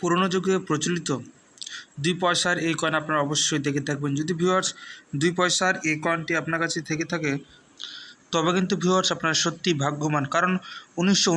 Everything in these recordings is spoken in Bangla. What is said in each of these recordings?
পুরনো যুগে প্রচলিত। দুই পয়সার এই কয়েন আপনারা অবশ্যই দেখে থাকবেন। যদি ভিউয়ার্স দুই পয়সার এই কয়েনটি আপনার কাছে থেকে থাকে তবে কিন্তু ভিউয়ার্স আপনারা সত্যি ভাগ্যবান। কারণ উনিশশো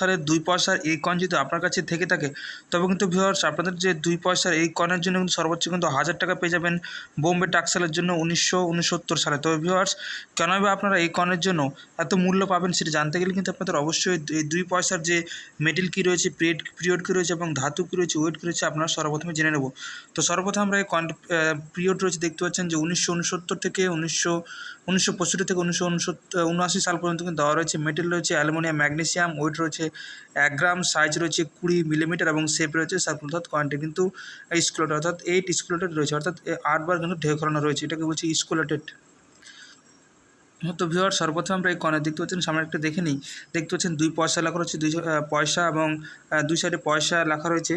সালের দুই পয়সার এই কয়েন যদি আপনার কাছে থেকে থাকে, তবে কিন্তু ভিউয়ার্স আপনাদের যে দুই পয়সার এই কয়েনের জন্য কিন্তু সর্বোচ্চ কিন্তু হাজার টাকা পেয়ে যাবেন বোম্বে টাক্সেলের জন্য উনিশশো উনসত্তর সালে। তবে ভিউয়ার্স কেন বা আপনারা এই কয়েনের জন্য এত মূল্য পাবেন সেটা জানতে গেলে কিন্তু আপনাদের অবশ্যই এই দুই পয়সার যে মেটেল কী রয়েছে পিরিয়ড পিরিয়ড কী রয়েছে এবং ধাতু কী রয়েছে ওয়েট কী রয়েছে, আপনারা সর্বপ্রথমে জেনে নেব। তো সর্বপ্রথম আমরা এই পিরিয়ড রয়েছে দেখতে পাচ্ছেন যে উনিশশো উনসত্তর থেকে উনিশশো উনিশশো থেকে উনিশশো উনসত্তর উনআশি সাল পর্যন্ত কিন্তু দেওয়া রয়েছে। মেটেল রয়েছে অ্যালুমিনিয়াম ম্যাগনেসিয়াম ওয়েট রয়েছে, এক গ্রাম সাইজ রয়েছে কুড়ি মিলিমিটার এবং শেপ রয়েছে সার্কুল অর্থাৎ কোয়ান্টি কিন্তু স্কুলেটেড অর্থাৎ এইট স্কুলেটেড রয়েছে। অর্থাৎ আটবার কিন্তু ঢেউ করানো রয়েছে। এটাকে বলছি স্কুলেটেড তো ভিওর সর্বপ্রথম আমরা এই কর্নার দেখতে পাচ্ছেন, সামনে একটা দেখে নিই। দেখতে পাচ্ছেন দুই পয়সা লেখা রয়েছে, দুই পয়সা এবং দুই সাইডে পয়সা লেখা রয়েছে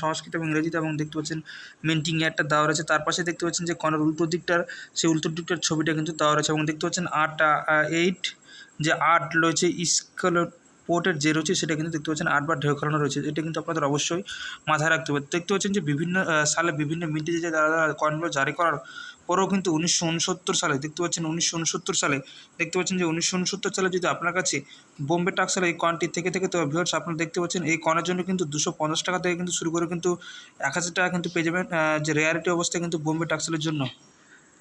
সংস্কৃত এবং ইংরেজিতে এবং দেখতে পাচ্ছেন মিন্টিং একটা দেওয়া রয়েছে। তার পাশে দেখতে পাচ্ছেন যে কর্নার উল্টো দিকটার, সেই উল্টো দিকটার ছবিটা কিন্তু দেওয়া রয়েছে এবং দেখতে পাচ্ছেন আট এইট যে আট রয়েছে স্কল পোর্টের যে রয়েছে সেটা কিন্তু দেখতে পাচ্ছেন আটবার ঢেউ খেলানো রয়েছে। এটা কিন্তু আপনাদের অবশ্যই মাথায় রাখতে হবে। দেখতে পাচ্ছেন যে বিভিন্ন সালে বিভিন্ন মিন্টেজে যে দ্বারা কয়েনগুলো জারি করার পরেও কিন্তু উনিশশো উনসত্তর সালে, দেখতে পাচ্ছেন উনিশশো উনসত্তর সালে, দেখতে পাচ্ছেন যে উনিশশো উনসত্তর সালে যদি আপনার কাছে বোম্বে টাক্সাল এই কয়েনটি থেকে থেকে তো ভিউয়ার্স আপনারা দেখতে পাচ্ছেন এই কয়েনের জন্য কিন্তু দুশো পঞ্চাশ টাকা থেকে কিন্তু শুরু করে কিন্তু এক হাজার টাকা কিন্তু পেয়ে যাবেন যে রেয়ারিটি অবস্থায় কিন্তু বোম্বে টাক্সালের জন্য।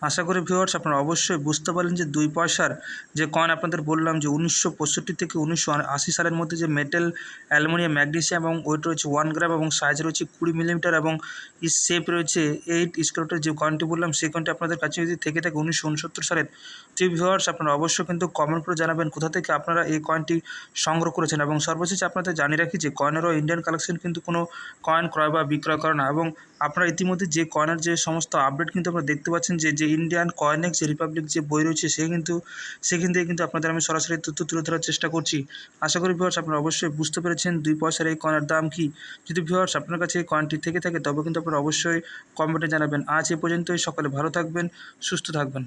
আশা করি ভিউয়ার্স আপনারা অবশ্যই বুঝতে পারলেন যে দুই পয়সার যে কয়েন আপনাদের বললাম যে উনিশশো পঁয়ষট্টি থেকে উনিশশো আশি সালের মধ্যে যে মেটেল অ্যালুমিনিয়াম ম্যাগনেসিয়াম এবং ওয়েট রয়েছে ওয়ান গ্রাম এবং সাইজ রয়েছে কুড়ি মিলিমিটার এবং শেপ রয়েছে এইট স্কোয়ারের যে কয়েনটি বললাম, সেই কয়েনটি আপনাদের কাছে যদি থেকে থাকে উনিশশো উনসত্তর সালের। যে ভিউয়ার্স আপনারা অবশ্যই কিন্তু কমেন্ট করে জানাবেন কোথা থেকে আপনারা এই কয়েনটি সংগ্রহ করেছেন এবং সর্বশেষ আপনাদের জানিয়ে রাখি যে কয়েনেরও ইন্ডিয়ান কালেকশন কিন্তু কোনো কয়েন ক্রয় বা বিক্রয় করে না এবং আপনারা ইতিমধ্যে যে কয়েনের যে সমস্ত আপডেট কিন্তু আপনারা দেখতে পাচ্ছেন যে যে ইন্ডিয়ান কয়েনেক যে রিপাবলিক যে বই রয়েছে, সে কিন্তু সেখান থেকে কিন্তু আপনাদের আমি সরাসরি তথ্য তুলে ধরার চেষ্টা করছি। আশা করি ভিউয়ার্স আপনারা অবশ্যই বুঝতে পেরেছেন দুই পয়সার এই কয়েনের দাম কি। যদি ভিউয়ার্স আপনার কাছে এই কয়েনটি থেকে থাকে, তবে কিন্তু আপনারা অবশ্যই কমেন্টে জানাবেন। আজ এ পর্যন্তই, সকলে ভালো থাকবেন, সুস্থ থাকবেন।